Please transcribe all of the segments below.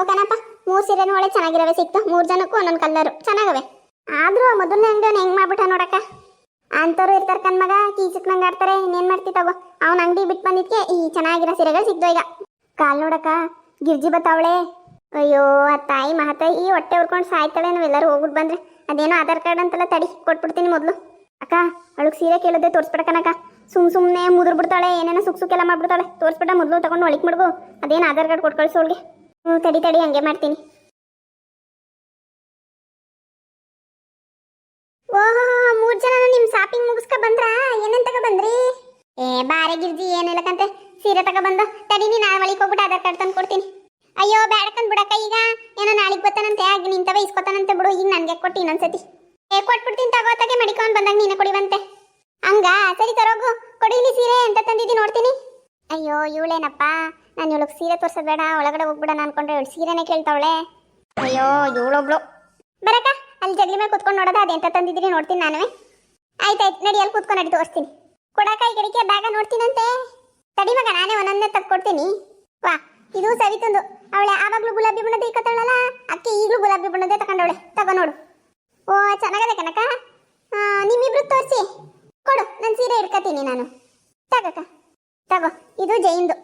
ಏನೋ ಕಣಪ್ಪ ಮೂರ್ ಸೀರೆನೂ ಒಳ್ಳೆ ಚೆನ್ನಾಗಿರವೆ ಸಿಕ್ತು. ಮೂರ್ ಜನಕ್ಕೂ ಒಂದೊಂದು ಕಲ್ಲರು. ಚೆನ್ನಾಗವೆ. ಆದ್ರೂ ಆ ಮೊದಲನೇ ಅಂಗಡಿ ಹೆಂಗ್ ಮಾಡ್ಬಿಟ್ಟ ನೋಡಕ್ಕ? ಅಂತವ್ರು ಇರ್ತಾರ ಕಣ್ ಮಗ, ಕೀಚಕ್ ನಂಗೆ ಆಡ್ತಾರೆ. ಇನ್ನೇನ್ ಮಾಡ್ತಿ ತಗೋ. ಅವ್ನ ಅಂಗಡಿ ಬಿಟ್ಟು ಬಂದಿದ್ಕೆ ಈ ಚೆನ್ನಾಗಿರೋ ಸೀರೆಗಳು ಸಿಕ್ತು ಈಗ. ಕಾಲ್ ನೋಡಕ್ಕ, ಗಿರ್ಜಿ ಬತ್ತಾವಳೆ. ಅಯ್ಯೋ, ಆ ತಾಯಿ ಈ ಹೊಟ್ಟೆ ಉರ್ಕೊಂಡು ಸಾಯ್ತಾಳೆ ನಾವೆಲ್ಲರೂ ಹೋಗ್ಬಿಟ್ಟು ಬಂದ್ರೆ. ಅದೇನೋ ಆಧಾರ್ ಕಾರ್ಡ್ ಅಂತೆಲ್ಲ ತಡಿ, ಕೊಟ್ಬಿಡ್ತೀನಿ ಮೊದಲು. ಅಕ್ಕ, ಅವಳಿಗೆ ಸೀರೆ ಕೇಳಿದ್ರೆ ತೋರಿಸ್ಬಿಡಕ್ಕನಕ್ಕ ಸುಮ್ ಸುಮ್ಮನೆ ಮುದುರ್ ಬಿಡ್ತಾಳೆ, ಏನೇನೋ ಸುಕ್ ಸುಕ್ಕೆಲ್ಲ ಮಾಡ್ಬಿಡ್ತಾಳೆ. ತೋರಿಸ್ಬಿಟ್ಟ ಮೊದಲು ತಗೊಂಡು ಒಳಗೆ ಮಾಡ್ಬೋ ಅದೇನು ಆಧಾರ್ ಕಾರ್ಡ್ ಕೊಟ್ಟು ಕಳಿಸು ಅವಳಿಗೆ. ತಡಿ ತಡಿ, ಹಂಗೆ ಮಾಡ್ತೀನಿ. ಓಹೋ, ಮೂರ್ ಜನ ನಿಮ್ ಶಾಪಿಂಗ್ ಮುಗಿಸ್ಕ ಬಂದ್ರ? ಏನೇನ್ ತಗೋ ಬಂದ್ರಿ? ಏ, ಬಾರೆ ಗಿರ್ಜಿ ಏನಿಲ್ಲಕಂತೆ ಸೀರೆ ತಗೋ ಬಂದ, ತಡಿ, ನೀನ್ ಆ ಒಳಗೆ ಹೋಗ್ಬಿಟ್ಟು ಆಧಾರ್ ಕಾರ್ಡ್ ತಂದು ಕೊಡ್ತೀನಿ. ಅಯ್ಯೋ, ಬ್ಯಾಡಕಂದ್ ಬಿಡಕ್ಕ ಈಗ. ಏನೋ ನಾಳೆಗೆ ಬರ್ತಾನಂತೆ ಆಗ ನಿಂತವ ಇಸ್ಕೊತಾನಂತೆ ಬಿಡು, ಈಗ ನನ್ಗೆ ಕೊಟ್ಟು ಇನ್ನೊಂದ್ಸತಿ. ಏ, ಕೊಟ್ಬಿಡ್ತೀನಿ ತಗೋತಾಗೆ ಮಡಿಕೊಂಡ್ ಬಂದಾಗ ನೀನೆ ಕೊಡಿವಂತೆ ಹಂಗ? ಸರಿ, ತರೋಗು. ಕೊಡಿಲಿ ಸೀರೆ ಎಂತ ತಂದಿದ್ದೀನಿ ನೋಡ್ತೀನಿ. ಅಯ್ಯೋ, ಇವಳೇನಪ್ಪ? ನಾನು ಇವಳಿಗೆ ಸೀರೆ ತೋರ್ಸೋದು ಬೇಡ, ಒಳಗಡೆ ಹೋಗ್ಬಿಡೋಣ ಅನ್ಕೊಂಡ್ರೆ ಇವಳು ಸೀರೆನೇ ಕೇಳ್ತಾವಳೆ. ಅಯ್ಯೋ, ಇವಳೊಬ್ಳು. ಬರಕ ಅಲ್ಲಿ ಜಗಲಿ ಮೇಲೆ ಕುತ್ಕೊಂಡು ನೋಡೋದ? ಅದೆಂತ ತಂದಿದ್ದೀನಿ ನೋಡ್ತೀನಿ ನಾನು ಆಯ್ತಾಯ್ತು ನಡಿ, ಅಲ್ಲಿ ಕುತ್ಕೊಂಡು ನಡಿ, ತೋರಿಸ್ತೀನಿ. ಕೊಡಕ ಈ ಬ್ಯಾಗ ನೋಡ್ತೀನಂತೆ? ತಡಿ ಮಗ, ನಾನೇ ಒಂದೊಂದೇ ತಕ್ಕೊಡ್ತೀನಿ. ವಾ, ಇದು ಸವಿತಂದು ಅವಳೆ ಆವಾಗ್ಲೂ ಗುಲಾಬಿ ಬಣ್ಣದ ಇಕ್ಕತ್ತಾಳಲ್ಲ ಅಕ್ಕಿ ಈಗಲೂ ಗುಲಾಬಿ ಬಣ್ಣದೇ ತಗೊಂಡವಳೆ ತಗೋ ನೋಡು. ಓ, ಚೆನ್ನಾಗದೆ ಕನಕ ನಿಮ್ಮಿಬ್ರು ತೋರಿಸಿ. ಕೊಡು, ನಾನು ಸೀರೆ ಇಟ್ಕೋತೀನಿ ನಾನು. ತಗಕ ತಗೋ ಇದು ಜೈನ್ದು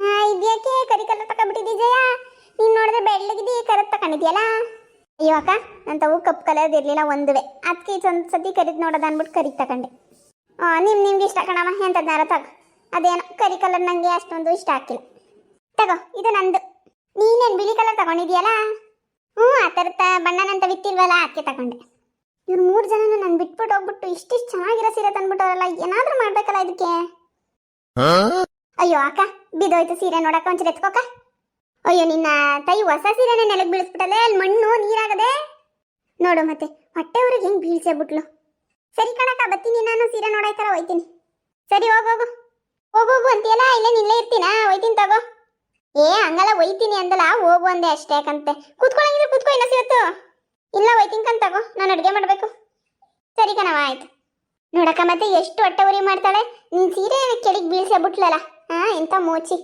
ಆ, ಇದ್ಯಾಕೆ ಕರಿ ಕಲರ್ ತಗೊಂಡ್ಬಿಟ್ಟಿದ್ದಿ ಜಯ? ನೀನ್ ನೋಡಿದ್ರೆ ಬೆಳ್ಳಗಿದ್ದಿ ಕರತ್ ತಕೊಂಡಿದ್ಯಲ್ಲ? ಅಯ್ಯೋ ಅಕ್ಕ ನನ್ನ ತಗೋ ಕಪ್ ಕಲರ್ ಇರಲಿಲ್ಲ ಒಂದುವೆ. ಅದಕ್ಕೆ ಇದೊಂದು ಸತಿ ಕರಿದ್ ನೋಡೋದು ಅಂದ್ಬಿಟ್ಟು ತಕೊಂಡೆ. ಆ, ನಿಮ್ ನಿಮ್ಗೆ ಇಷ್ಟ ಕಣವ ಎಂತದ್ನಾರ ತಗೋ. ಅದೇನೋ ಕರಿ ಕಲರ್ ನಂಗೆ ಅಷ್ಟೊಂದು ಇಷ್ಟ ಆಗ್ತಿಲ್ಲ. ತಗೋ ಇದು ನಂದು. ನೀನೇನು ಬಿಳಿ ಕಲರ್ ತಗೊಂಡಿದ್ಯಲ್ಲ? ಹ್ಞೂ ಆ ಥರದ ಬಣ್ಣನಂತ ಬಿತ್ತಿಲ್ವಲ್ಲ ಅದಕ್ಕೆ ತಗೊಂಡೆ ಇವ್ರು ಮೂರು ಜನನ ನಾನು ಬಿಟ್ಬಿಟ್ಟು ಹೋಗ್ಬಿಟ್ಟು ಇಷ್ಟಿಷ್ಟು ಚೆನ್ನಾಗಿರೋ ಸೀರೆ ತಂದ್ಬಿಟ್ಟವರಲ್ಲ ಏನಾದ್ರೂ ಮಾಡ್ಬೇಕಲ್ಲ ಇದಕ್ಕೆ ಅಯ್ಯೋ ಅಕ್ಕ, ಬಿದ್ದೋಯ್ತು ಸೀರೆ ನೋಡಕ್ಕ, ಒಂಚೂರು ಎತ್ಕೋಕ ಅಯ್ಯೋ, ನಿನ್ನ ತಾಯಿ ಹೊಸ ಸೀರೆನ ನೆಲಕ್ಕೆ ಬೀಳಿಸ್ಬಿಟ್ಟಲೆ ಅಲ್ಲಿ ಮಣ್ಣು ನೀರಾಗದೆ? ನೋಡು ಮತ್ತೆ, ಹೊಟ್ಟೆ ಅವ್ರಿಗೆ ಹೆಂಗ್ ಬೀಳ್ಸೇಬಿಟ್ಲು ಸರಿ ಕಣಕ್ಕ ಬತ್ತೀನಿ ನಾನು ಸೀರೆ ನೋಡಾಯ್ತಾರ, ಹೋಯ್ತೀನಿ. ಸರಿ ಹೋಗೋಗು ಹೋಗೋಗು ಅಂತೀಯಲ್ಲ, ಇಲ್ಲೇ ನಿಲ್ಲೇ ಇರ್ತೀನಾ? ಹೋಯ್ತೀನಿ ತಗೋ. ಏ, ಹಂಗಲ್ಲ ಒಯ್ತೀನಿ ಅಂದಲ್ಲ, ಹೋಗು ಅಂದೆ ಅಷ್ಟೇ ಯಾಕಂತೆ ಕೂತ್ಕೊಳ್ಳಂಗಿದ್ರೆ ಕೂತ್ಕೊ ಇನ್ನ ಸಿವತ್ತು ಇಲ್ಲ ಒಯ್ತೀನಿ ಕಣ್ ತಗೋ, ನಾನು ಅಡುಗೆ ಮಾಡಬೇಕು. ಸರಿ ಕಣವ ಆಯ್ತು. ನೋಡಕ್ಕ, ಮತ್ತೆ ಎಷ್ಟು ಹೊಟ್ಟೆ ಉರಿ ಮಾಡ್ತಾಳೆ? ನಿನ್ ಸೀರೆ ಕೆಳಗೆ ಬೀಳ್ಸೇ ಬಿಟ್ಲಲ್ಲ ಎಂತ ಮೋಚಿ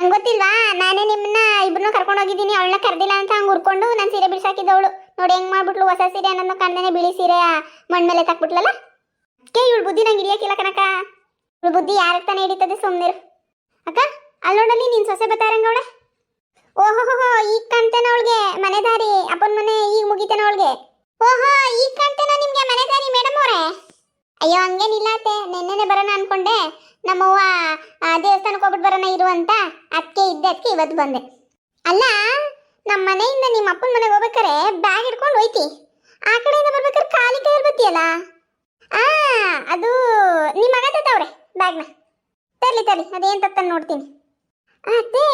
ನಂಗೆ ಗೊತ್ತಿಲ್ವಾ? ನಾನೇ ನಿಮ್ಮನ್ನ ಇಬ್ರು ಕರ್ಕೊಂಡು ಹೋಗಿದ್ದೀನಿ. ಅವಳನ್ನ ಕರೆದಿಲ್ಲ ಅಂತ ಹಂಗೆ ಉರ್ಕೊಂಡು ನಾನು ಸೀರೆ ಬಿಡ್ಸಾಕಿದ್ದವಳು. ನೋಡಿ ಹೆಂಗ್ ಮಾಡ್ಬಿಟ್ಲು ಹೊಸ ಸೀರೆ ಅನ್ನೋದು ಕಣ್ಣನೆ ಬಿಳಿ ಸೀರೆ ಮೇಲೆ ತಕ್ಬಿಟ್ಲಲ್ಲ? ಅದಕ್ಕೆ ಇವಳು ಬುದ್ಧಿ ನಂಗೆ ಹಿಡಿಯಕ್ಕಿಲ್ಲ ಕಣಕ್ಕ. ಇವಳು ಬುದ್ಧಿ ಯಾರಿಗೆ ತಾನೇ ಹಿಡಿತದೆ ಸುಮ್ಮನಿರು ಅಕ್ಕ, ಅಲ್ಲಿ ನೋಡಲ್ಲಿ ನೀನ್ ಸೊಸೆ ಬತ್ತಾರಂಗ ಅವಳೆ? ಓಹೋ ಈಗ ಕಾಣ್ತೇನೆ ಅವಳಿಗೆ, ಮನೆ ದಾರಿ, ಅಪ್ಪನ ಮನೆ ಈಗ ಮುಗಿತೇನ ಅವಳಿಗೆ? ಓಹೋ ಈಗ ಕಾಣ್ತೇನೆ ನಿಮಗೆ ಮನೆದಾರಿ ಮೇಡಮ್ ಅವರೇ? ಅಯ್ಯೋ ಹಂಗೇನಿಲ್ಲ ಅತ್ತೆ. ನಿನ್ನೆನೆ ಬರೋಣ ಅನ್ಕೊಂಡೆ. ನಮ್ಮವ್ವ ದೇವಸ್ಥಾನಕ್ಕೆ ಹೋಗ್ಬಿಟ್ಟು ಬರೋಣ ಇರು ಅಂತ ಅದಕ್ಕೆ ಇದ್ದೆ ಅದಕ್ಕೆ ಇವತ್ತು ಬಂದೆ. ಅಲ್ಲ ನಮ್ಮ ಮನೆಯಿಂದ ನಿಮ್ಮ ಅಪ್ಪನ ಮನೆಗೆ ಹೋಗ್ಬೇಕಾರೆ ಬ್ಯಾಗ್ ಹಿಡ್ಕೊಂಡು ಹೋಯ್ತಿ. ಆ ಕಡೆಯಿಂದ ಬರ್ಬೇಕಾದ್ರೆ ಖಾಲಿ ಕೈ ಬರ್ತೀಯಲ್ಲ ಆ, ಅದು ನಿಮ್ಮ ಮಗ ತತ್ತವ್ರೆ ಬ್ಯಾಗ್ನ ತರ್ಲಿ ತರ್ಲಿ, ಅದೇನ್ ತತ್ತ ನೋಡ್ತೀನಿ. ಅತ್ತೆ,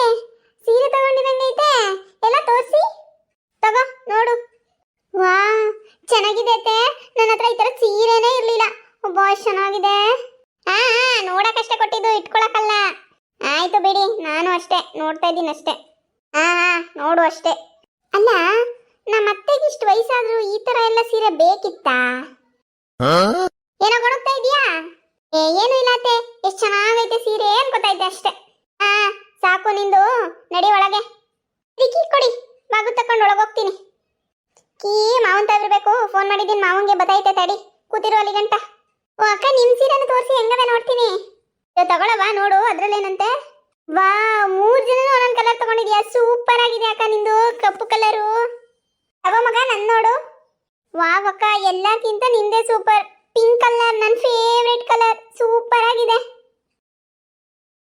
ಸೀರೆ ತಗೊಂಡಿದಂಗೈತೆ ಎಲ್ಲ ತೋರಿಸಿ. ತಗೋ, ನೋಡು. ವಾ, ಚೆನ್ನಾಗಿದೆ ಅತ್ತೆ ನನ್ನ ಹತ್ರ ಈ ತರ ಸೀರೆನೇ ಇರ್ಲಿಲ್ಲ ಒಬ್ಬ ಚೆನ್ನಾಗಿದೆ ಹಾ ನೋಡಕ್ಕಷ್ಟೇ ಕೊಟ್ಟಿದ್ದು ಇಟ್ಕೊಳಕಲ್ಲ. ಆಯ್ತು ಬಿಡಿ ನಾನು ಅಷ್ಟೇ ನೋಡ್ತಾ ಇದ್ದೀನಿ ಅಷ್ಟೇ. ಹಾ ಹಾ ನೋಡು ಅಷ್ಟೇ. ಅಲ್ಲ ನಮ್ಮ ಅತ್ತೆಗೆ ಇಷ್ಟು ವಯಸ್ಸಾದ್ರೂ ಈ ತರ ಎಲ್ಲ ಸೀರೆ ಬೇಕಿತ್ತಾ? ಏನೋ ಗೊಣಗ್ತಾ ಇದೀಯಾ ಏ ಏನು ಇಲ್ಲ ಅತ್ತೆ ಎಷ್ಟು ಚೆನ್ನಾಗೈತೆ ಸೀರೆ ಅನ್ಕೋತಾ ಇದ್ದೆ ಅಷ್ಟೇ. ಹಾ ಸಾಕು ನಿಂದು ನಡಿ ಒಳಗೆ. ಕಿ ಕೊಡಿ ಮಗು ತಕೊಂಡು ಒಳಗೆ ಹೋಗ್ತೀನಿ ಕೀ ಮಾವನ್ ತಗಿರ್ಬೇಕು ಫೋನ್ ಮಾಡಿದ್ದೀನಿ ಮಾವನ್ಗೆ ಬತಾಯ್ತೆ ತಡಿ ಕೂತಿರೋ ಅಲ್ಲಿ ಗಂಟ ಓ ಅಕ್ಕ ನಿಮ್ ಸೀರೆನ ತೋರಿಸಿ ಹೆಂಗವೆ ನೋಡ್ತೀನಿ. ತಗೊಳವಾ ನೋಡು, ಅದ್ರಲ್ಲೇನಂತೆ? ವಾ, ಮೂರ್ ಜನ ಒಂದೊಂದ್ ಕಲರ್ ತಗೊಂಡಿದ್ಯಾ? ಸೂಪರ್ ಆಗಿದೆ ಅಕ್ಕ ನಿಂದು ಕಪ್ಪು ಕಲರು ತಗೋ ಮಗ, ನನ್ ನೋಡು. ವಾವ್ ಅಕ್ಕ, ಎಲ್ಲಕ್ಕಿಂತ ನಿಂದೆ ಸೂಪರ್ ಪಿಂಕ್ ಕಲರ್ ನನ್ನ ಫೇವ್ರೆಟ್ ಕಲರ್ ಸೂಪರ್ ಆಗಿದೆ.